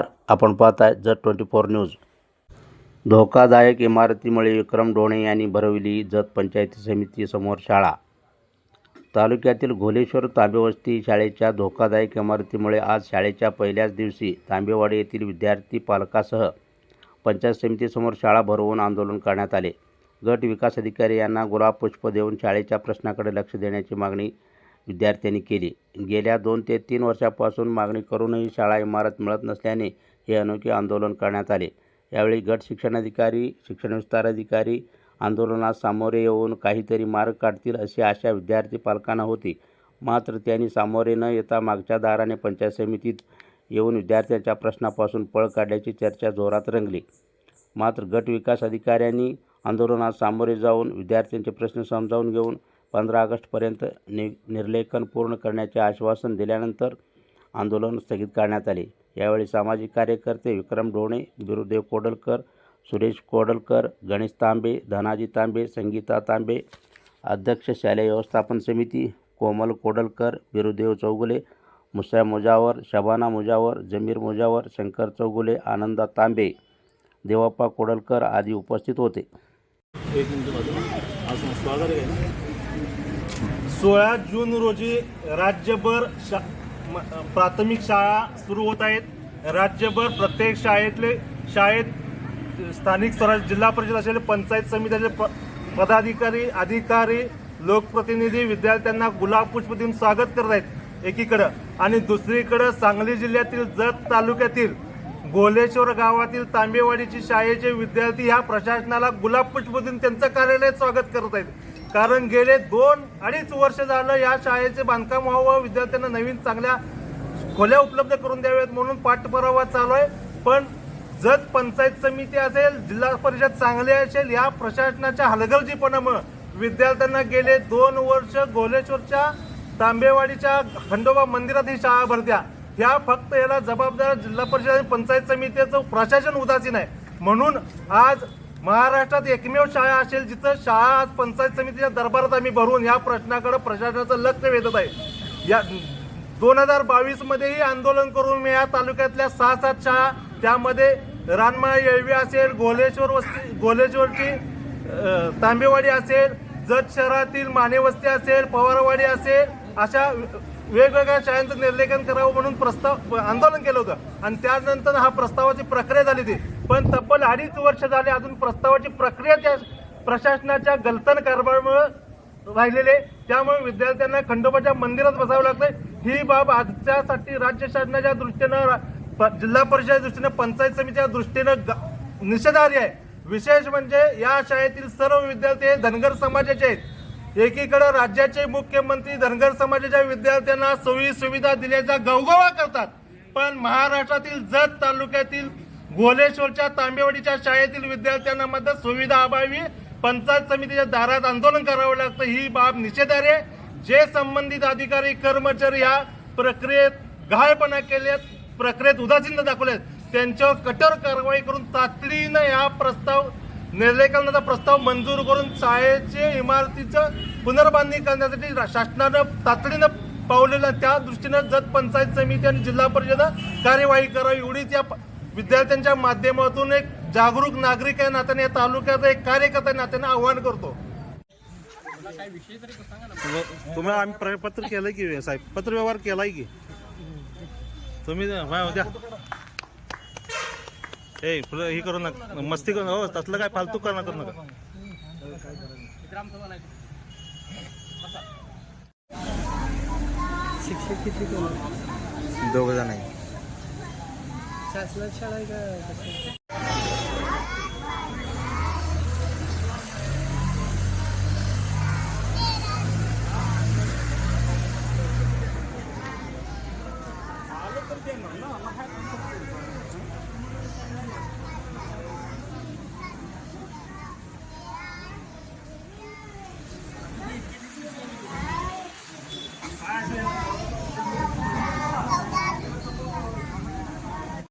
नमस्कार आपण आहे जत ट्वेंटी फोर न्यूज. धोकादायक इमारतीमुळे विक्रम डोणे यांनी भरवली जत पंचायती समितीसमोर शाळा. तालुक्यातील घोलेश्वर तांबेवस्ती शाळेच्या धोकादायक इमारतीमुळे आज शाळेच्या पहिल्याच दिवशी तांबेवाडी येथील विद्यार्थी पालकासह पंचायत समितीसमोर शाळा भरवून आंदोलन करण्यात आले. गट विकास अधिकारी यांना गुलाब पुष्प देऊन शाळेच्या प्रश्नाकडे लक्ष देण्याची मागणी विद्यार्थ्यांनी केली. गेल्या दोन ते तीन वर्षापासून मागणी करूनही शाळा इमारत मिळत नसल्याने हे अनोखे आंदोलन करण्यात आले. यावेळी गट शिक्षणाधिकारी शिक्षण विस्तार अधिकारी आंदोलनास सामोरे येऊन काहीतरी मार्ग काढतील अशी आशा विद्यार्थी पालकांना होती. मात्र त्यांनी सामोरे न येता मागच्या दाराने पंचायत समितीत येऊन विद्यार्थ्यांच्या प्रश्नापासून पळ काढण्याची चर्चा जोरात रंगली. मात्र गट विकास अधिकाऱ्यांनी आंदोलनात सामोरे जाऊन विद्यार्थ्यांचे प्रश्न समजावून घेऊन पंधरा ऑगस्टपर्यंत नि निर्लेखन पूर्ण करण्याचे आश्वासन दिल्यानंतर आंदोलन स्थगित करण्यात आले. यावेळी सामाजिक कार्यकर्ते विक्रम डोणे गुरुदेव कोडलकर सुरेश कोडलकर गणेश तांबे धनाजी तांबे संगीता तांबे अध्यक्ष शालेय व्यवस्थापन समिती कोमल कोडलकर बिरुदेव चौगुले मुसा मुजावर शबाना मुजावर जमीर मुजावर शंकर चौगुले आनंदा तांबे देवाप्पा कोडलकर आदी उपस्थित होते. एक सोळा जून रोजी राज्यभर शा म- प्राथमिक शाळा सुरू होत आहेत. राज्यभर प्रत्येक शाळेतले शाळेत स्थानिक स्वराज्य जिल्हा परिषद असलेले पंचायत समितीचे प पदाधिकारी अधिकारी लोकप्रतिनिधी विद्यार्थ्यांना गुलाब पुष्प देऊन स्वागत करत आहेत एकीकडं. आणि दुसरीकडं सांगली जिल्ह्यातील जत तालुक्यातील गोलेश्वर गावातील तांबेवाडीची शाळेचे विद्यार्थी ह्या प्रशासनाला गुलाब पुष्प देऊन त्यांचं कार्यालय स्वागत करत आहेत. कारण गेले दोन अडीच वर्ष झालं या शाळेचे बांधकाम व्हावं विद्यार्थ्यांना नवीन चांगल्या खोल्या उपलब्ध करून द्याव्यात म्हणून पाठपुरावा चालू आहे. पण जत पंचायत समिती असेल जिल्हा परिषद चांगली असेल या प्रशासनाच्या हलगर्जीपणामुळं विद्यार्थ्यांना गेले दोन वर्ष गोलेश्वरच्या तांबेवाडीच्या खंडोबा मंदिरात ही शाळा भरत्या. ह्या फक्त याला जबाबदार जिल्हा परिषद आणि पंचायत समितीचं प्रशासन उदासीन आहे. म्हणून आज महाराष्ट्रात एकमेव शाळा असेल जिथं शाळा आज पंचायत समितीच्या दरबारात आम्ही भरून या प्रश्नाकडे प्रशासनाचं लक्ष वेधत आहे. या दोन हजार बावीसमध्येही आंदोलन करून मी या तालुक्यातल्या सहा सात शाळा त्यामध्ये रानमाळा येळवी असेल गोलेश्वर वस्ती गोलेश्वरची तांबेवाडी असेल जत शहरातील मानेवस्ती असेल पवारवाडी असेल अशा वेगवेगळ्या शाळांचं निर्लेखन करावं म्हणून प्रस्ताव आंदोलन केलं होतं. आणि त्यानंतर हा प्रस्तावाची प्रक्रिया झाली ती. पण तब्बल अडीच वर्ष झाले अजून प्रस्तावाची प्रक्रिया त्या प्रशासनाच्या गलतन कारभारामुळे राहिलेले त्यामुळे विद्यार्थ्यांना खंडोबाच्या मंदिरात बसावं लागतंय. ही बाब आजच्यासाठी राज्य शासनाच्या दृष्टीनं जिल्हा परिषदेच्या दृष्टीनं पंचायत समितीच्या दृष्टीनं ग- निषेधार्ह आहे. विशेष म्हणजे या शाळेतील सर्व विद्यार्थी हे धनगर समाजाचे आहेत. एकीकडे राज्याचे मुख्यमंत्री धनगर समाजाच्या विद्यार्थ्यांना सोयी सुविधा दिल्याचा गवगवा करतात. पण महाराष्ट्रातील जत तालुक्यातील गोलेश्वरच्या तांबेवाडीच्या शाळेतील विद्यार्थ्यांना मात्र सुविधा अभावी पंचायत समितीच्या दारात आंदोलन करावं लागतं ही बाब निषेधार्ह आहे. जे संबंधित अधिकारी कर्मचारी या प्रक्रियेत गहाळपणा केलेत प्रक्रियेत उदासीनता दाखवलेत त्यांच्यावर कठोर कारवाई करून तातडीनं या प्रस्ताव निर्लेखनाचा प्रस्ताव मंजूर करून शाळेचे इमारतीचं पुनर्बांधणी करण्यासाठी शासनानं तातडीनं पावलेलं त्या दृष्टीनं जत पंचायत समिती आणि जिल्हा परिषद कार्यवाही करावी. एवढीच या विद्यार्थ्यांच्या माध्यमातून एक जागरूक नागरिक या नात्याने या तालुक्याचा एक कार्यकर्ता या नात्याने आवाहन करतो. तुम्हाला आम्ही प्र- पत्र केलंय की साहेब? पत्र व्यवहार केलाय की? तुम्ही द्या. ए फुलं हे करू नका. मस्ती करू नका. हो तसलं काय फालतू करू करू नका. शिक्षक किती कोण दोघ जण आहे. शासनात शाळा आहे का